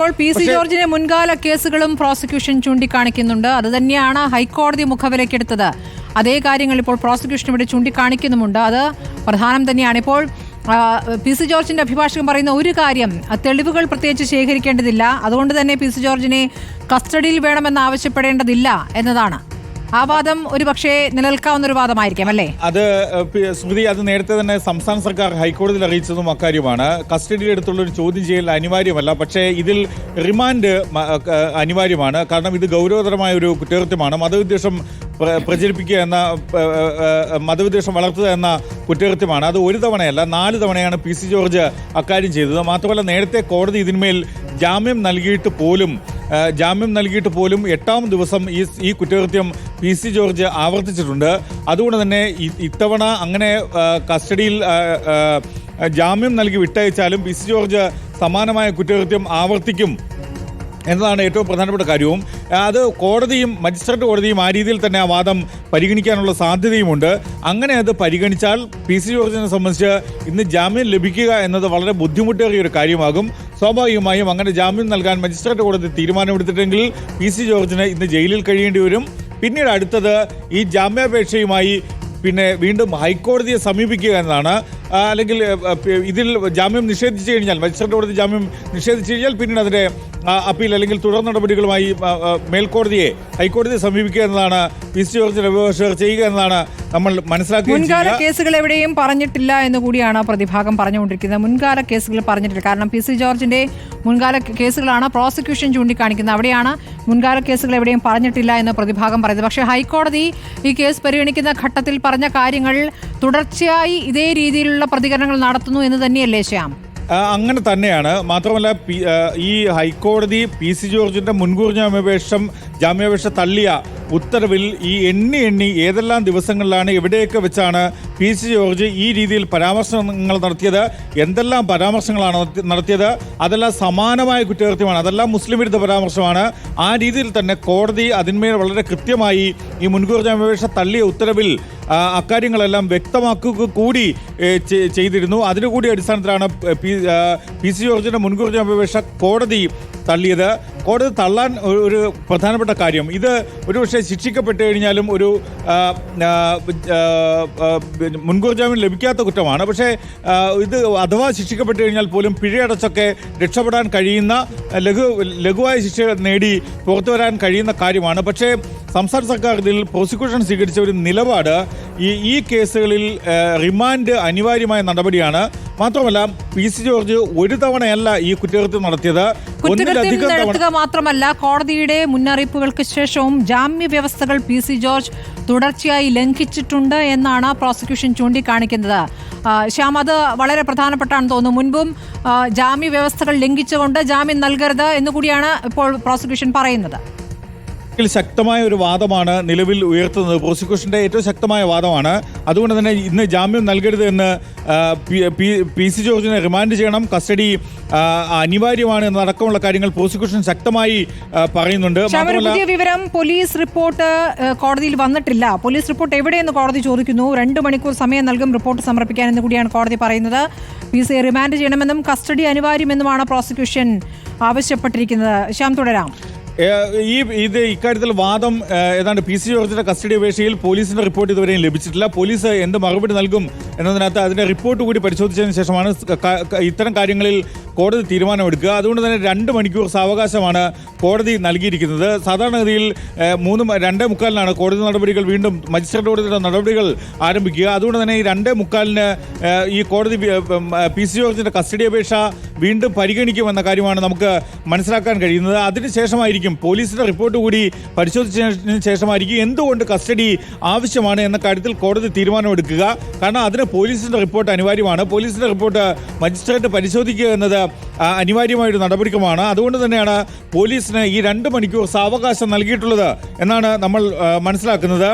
ഇപ്പോൾ P C ജോർജിനെ മുൻകാല കേസുകളും പ്രോസിക്യൂഷൻ ചൂണ്ടിക്കാണിക്കുന്നുണ്ട്. അത് തന്നെയാണ് ഹൈക്കോടതി മുഖവിലക്കെടുത്തത് അതേ കാര്യങ്ങൾ ഇപ്പോൾ പ്രോസിക്യൂഷൻ ഇവിടെ ചൂണ്ടിക്കാണിക്കുന്നുമുണ്ട്. അത് പ്രധാനം തന്നെയാണ്. ഇപ്പോൾ പി സി ജോർജിന്റെ അഭിഭാഷകൻ പറയുന്ന ഒരു കാര്യം തെളിവുകൾ പ്രത്യേകിച്ച് ശേഖരിക്കേണ്ടതില്ല. അതുകൊണ്ട് തന്നെ പി സി ജോർജിനെ കസ്റ്റഡിയിൽ വേണമെന്ന് ആവശ്യപ്പെടേണ്ടതില്ല എന്നതാണ്. ആ വാദം ഒരു പക്ഷേ നിലനിൽക്കാവുന്ന ഒരു വാദമായിരിക്കാം അല്ലേ? അത് സ്മൃതി അത് നേരത്തെ തന്നെ സംസ്ഥാന സർക്കാർ ഹൈക്കോടതിയിൽ അറിയിച്ചതും അക്കാര്യമാണ്. കസ്റ്റഡിയിലെടുത്തുള്ള ഒരു ചോദ്യം ചെയ്യൽ അനിവാര്യമല്ല. പക്ഷേ ഇതിൽ റിമാൻഡ് അനിവാര്യമാണ്. കാരണം ഇത് ഗൗരവതരമായ ഒരു കുറ്റകൃത്യമാണ്. മതവിദ്വേഷം പ്രചരിപ്പിക്കുക എന്ന മതവിദ്വേഷം വളർത്തുക എന്ന കുറ്റകൃത്യമാണ്. അത് ഒരു തവണയല്ല നാല് തവണയാണ് പി സി ജോർജ് അക്കാര്യം ചെയ്തത്. മാത്രമല്ല നേരത്തെ കോടതി ഇതിന്മേൽ ജാമ്യം നൽകിയിട്ട് പോലും ജാമ്യം നൽകിയിട്ട് പോലും എട്ടാം ദിവസം ഈ ഈ കുറ്റകൃത്യം പി സി ജോർജ് ആവർത്തിച്ചിട്ടുണ്ട്. അതുകൊണ്ട് തന്നെ ഇത്തവണ അങ്ങനെ കസ്റ്റഡിയിൽ ജാമ്യം നൽകി വിട്ടയച്ചാലും പി സി ജോർജ് സമാനമായ കുറ്റകൃത്യം ആവർത്തിക്കും. എന്നതാണ് ഏറ്റവും പ്രധാനപ്പെട്ട കാര്യവും. അത് കോടതിയും മജിസ്ട്രേറ്റ് കോടതിയും ആ രീതിയിൽ തന്നെ ആ വാദം പരിഗണിക്കാനുള്ള സാധ്യതയുമുണ്ട്. അങ്ങനെ അത് പരിഗണിച്ചാൽ പി സി ജോർജിനെ സംബന്ധിച്ച് ഇന്ന് ജാമ്യം ലഭിക്കുക എന്നത് വളരെ ബുദ്ധിമുട്ടേറിയ ഒരു കാര്യമാകും. സ്വാഭാവികമായും അങ്ങനെ ജാമ്യം നൽകാൻ മജിസ്ട്രേറ്റ് കോടതി തീരുമാനമെടുത്തിട്ടെങ്കിൽ പി സി ജോർജിന് ഇന്ന് ജയിലിൽ കഴിയേണ്ടി വരും. പിന്നീട് അടുത്തത് ഈ ജാമ്യാപേക്ഷയുമായി പിന്നെ വീണ്ടും ഹൈക്കോടതിയെ സമീപിക്കുക എന്നതാണ് അല്ലെങ്കിൽ ഇതിൽ ജാമ്യം നിഷേധിച്ചു കഴിഞ്ഞാൽ മജിസ്ട്രേറ്റ് കോടതി ജാമ്യം നിഷേധിച്ചു കഴിഞ്ഞാൽ പിന്നീട് അതിന്റെ അപ്പീൽ അല്ലെങ്കിൽ തുടർ നടപടികളുമായി മേൽക്കോടതിയെ ഹൈക്കോടതിയെ സമീപിക്കുക എന്നതാണ് പി സി ജോർജിന്റെ അഭിഭാഷകർ ചെയ്യുക എന്നതാണ് നമ്മൾ മനസ്സിലാക്കി മുൻകാല കേസുകൾ എവിടെയും പറഞ്ഞിട്ടില്ല എന്ന് കൂടിയാണ് പ്രതിഭാഗം പറഞ്ഞുകൊണ്ടിരിക്കുന്നത്. മുൻകാല കേസുകൾ പറഞ്ഞിട്ടില്ല. കാരണം പി സി ജോർജിന്റെ മുൻകാല കേസുകളാണ് പ്രോസിക്യൂഷൻ ചൂണ്ടിക്കാണിക്കുന്നത്. അവിടെയാണ് മുൻകാല കേസുകൾ എവിടെയും പറഞ്ഞിട്ടില്ല എന്ന് പ്രതിഭാഗം പറയുന്നത്. പക്ഷേ ഹൈക്കോടതി ഈ കേസ് പരിഗണിക്കുന്ന ഘട്ടത്തിൽ പറഞ്ഞ കാര്യങ്ങൾ തുടർച്ചയായി ഇതേ രീതിയിലുള്ള പ്രതികരണങ്ങൾ നടത്തുന്നു എന്ന് തന്നെയല്ലേ ശ്യാം? അങ്ങനെ തന്നെയാണ്. മാത്രമല്ല ഈ ഹൈക്കോടതി പി സി ജോർജിന്റെ മുൻകൂർ ജാമ്യാപേക്ഷം ജാമ്യാപേക്ഷ തള്ളിയ ഉത്തരവിൽ ഈ എണ്ണി എണ്ണി ഏതെല്ലാം ദിവസങ്ങളിലാണ് എവിടെയൊക്കെ വെച്ചാണ് പി സി ജോർജ് ഈ രീതിയിൽ പരാമർശങ്ങൾ നടത്തിയത് എന്തെല്ലാം പരാമർശങ്ങളാണ് നടത്തി- നടത്തിയത് അതെല്ലാം സമാനമായ കുറ്റകൃത്യമാണ് അതെല്ലാം മുസ്ലിം വിരുദ്ധ പരാമർശമാണ്. ആ രീതിയിൽ തന്നെ കോടതി അതിന്മേൽ വളരെ കൃത്യമായി ഈ മുൻകൂർ ജാമ്യാപേക്ഷ തള്ളിയ ഉത്തരവിൽ അക്കാര്യങ്ങളെല്ലാം വ്യക്തമാക്കുക കൂടി ചെയ്തിരുന്നു. അതിനുകൂടി അടിസ്ഥാനത്തിലാണ് പി സി ജോർജിന്റെ മുൻകൂർ ജാമ്യാപേക്ഷ കോടതി തള്ളിയത്. കോടതി തള്ളാൻ ഒരു- പ്രധാനപ്പെട്ട കാര്യം. ഇത് ഒരുപക്ഷെ ശിക്ഷിക്കപ്പെട്ട് കഴിഞ്ഞാലും ഒരു മുൻകൂർ ജാമ്യം ലഭിക്കാത്ത കുറ്റമാണ്. പക്ഷേ ഇത് അഥവാ ശിക്ഷിക്കപ്പെട്ട് കഴിഞ്ഞാൽ പോലും പിഴയടച്ചൊക്കെ രക്ഷപ്പെടാൻ കഴിയുന്ന ലഘു ലഘുവായ ശിക്ഷ നേടി പുറത്തു വരാൻ കഴിയുന്ന കാര്യമാണ്. പക്ഷേ സംസ്ഥാന സർക്കാർ ഇതിൽ പ്രോസിക്യൂഷൻ സ്വീകരിച്ച ഒരു നിലപാട് ഈ ഈ കേസുകളിൽ റിമാൻഡ് അനിവാര്യമായ നടപടിയാണ്. മാത്രമല്ല പി സി ജോർജ് ഒരു തവണയല്ല ഈ കുറ്റകൃത്യം നടത്തിയത്. കുറ്റകൃത്യം നടത്തുക മാത്രമല്ല കോടതിയുടെ മുന്നറിയിപ്പുകൾക്ക് ശേഷവും ജാമ്യ വ്യവസ്ഥകൾ പി സി ജോർജ് തുടർച്ചയായി ലംഘിച്ചിട്ടുണ്ട് എന്നാണ് പ്രോസിക്യൂഷൻ ചൂണ്ടിക്കാണിക്കുന്നത്. ശ്യാം അത് വളരെ പ്രധാനപ്പെട്ടാണെന്ന് തോന്നുന്നു. മുൻപും ജാമ്യ വ്യവസ്ഥകൾ ലംഘിച്ചുകൊണ്ട് ജാമ്യം നൽകരുത് എന്നുകൂടിയാണ് ഇപ്പോൾ പ്രോസിക്യൂഷൻ പറയുന്നത്. ഇതിൽ ശക്തമായ ഒരു വാദമാണ് നിലവിൽ ഉയർത്തുന്നത്. പ്രോസിക്യൂഷന്റെ ഏറ്റവും ശക്തമായ വാദമാണ്. അതുകൊണ്ട് തന്നെ ഇന്ന് ജാമ്യം നൽകരുത് എന്ന് പി- സി ജോർജിനെ റിമാൻഡ് ചെയ്യണം. കസ്റ്റഡി അനിവാര്യമാണ് എന്നടക്കമുള്ള കാര്യങ്ങൾ പ്രോസിക്യൂഷൻ ശക്തമായി പറയുന്നുണ്ട്. പുതിയ വിവരം. പോലീസ് റിപ്പോർട്ട് കോടതിയിൽ വന്നിട്ടില്ല. പോലീസ് റിപ്പോർട്ട് എവിടെയെന്ന് കോടതി ചോദിക്കുന്നു. രണ്ട് മണിക്കൂർ സമയം നൽകും റിപ്പോർട്ട് സമർപ്പിക്കാൻ എന്ന് കൂടിയാണ് കോടതി പറയുന്നത്. പി സി റിമാൻഡ് ചെയ്യണമെന്നും കസ്റ്റഡി അനിവാര്യമെന്നുമാണ് പ്രോസിക്യൂഷൻ ആവശ്യപ്പെട്ടിരിക്കുന്നത്. ശ്യാം തുടരാം. ഈ ഇത് ഇക്കാര്യത്തിൽ വാദം ഏതാണ്ട് പി സി ജോർജിന്റെ കസ്റ്റഡി അപേക്ഷയിൽ പോലീസിന്റെ റിപ്പോർട്ട് ഇതുവരെയും ലഭിച്ചിട്ടില്ല. പോലീസ് എന്ത് മറുപടി നൽകും എന്നതിനകത്ത് അതിന്റെ റിപ്പോർട്ട് കൂടി പരിശോധിച്ചതിന് ശേഷമാണ് ഇത്തരം കാര്യങ്ങളിൽ കോടതി തീരുമാനമെടുക്കുക. അതുകൊണ്ട് തന്നെ രണ്ട് മണിക്കൂർ സാവകാശമാണ് കോടതി നൽകിയിരിക്കുന്നത്. സാധാരണഗതിയിൽ മൂന്ന് രണ്ടേ മുക്കാലിനാണ് കോടതി നടപടികൾ വീണ്ടും മജിസ്ട്രേറ്റ് കോടതിയുടെ നടപടികൾ ആരംഭിക്കുക. അതുകൊണ്ട് തന്നെ ഈ രണ്ടേ മുക്കാലിന് ഈ കോടതി പി സി ജോർജിന്റെ കസ്റ്റഡി അപേക്ഷ വീണ്ടും പരിഗണിക്കുമെന്ന കാര്യമാണ് നമുക്ക് മനസ്സിലാക്കാൻ കഴിയുന്നത്. അതിനുശേഷമായിരിക്കും പോലീസിന്റെ റിപ്പോർട്ട് കൂടി പരിശോധിച്ചതിന് ശേഷമായിരിക്കും എന്തുകൊണ്ട് കസ്റ്റഡി ആവശ്യമാണ് എന്ന കാര്യത്തിൽ കോടതി തീരുമാനമെടുക്കുക. കാരണം അതിന് പോലീസിന്റെ റിപ്പോർട്ട് അനിവാര്യമാണ്. പോലീസിന്റെ റിപ്പോർട്ട് മജിസ്ട്രേറ്റ് പരിശോധിക്കുക എന്നത് ആ, അനിവാര്യമായ ഒരു നടപടിക്രമമാണ് അതുകൊണ്ട് തന്നെയാണ് പോലീസിന് ഈ രണ്ട് മണിക്കൂർ സാവകാശം നൽകിയിട്ടുള്ളത് എന്നാണ് നമ്മൾ മനസ്സിലാക്കുന്നത്.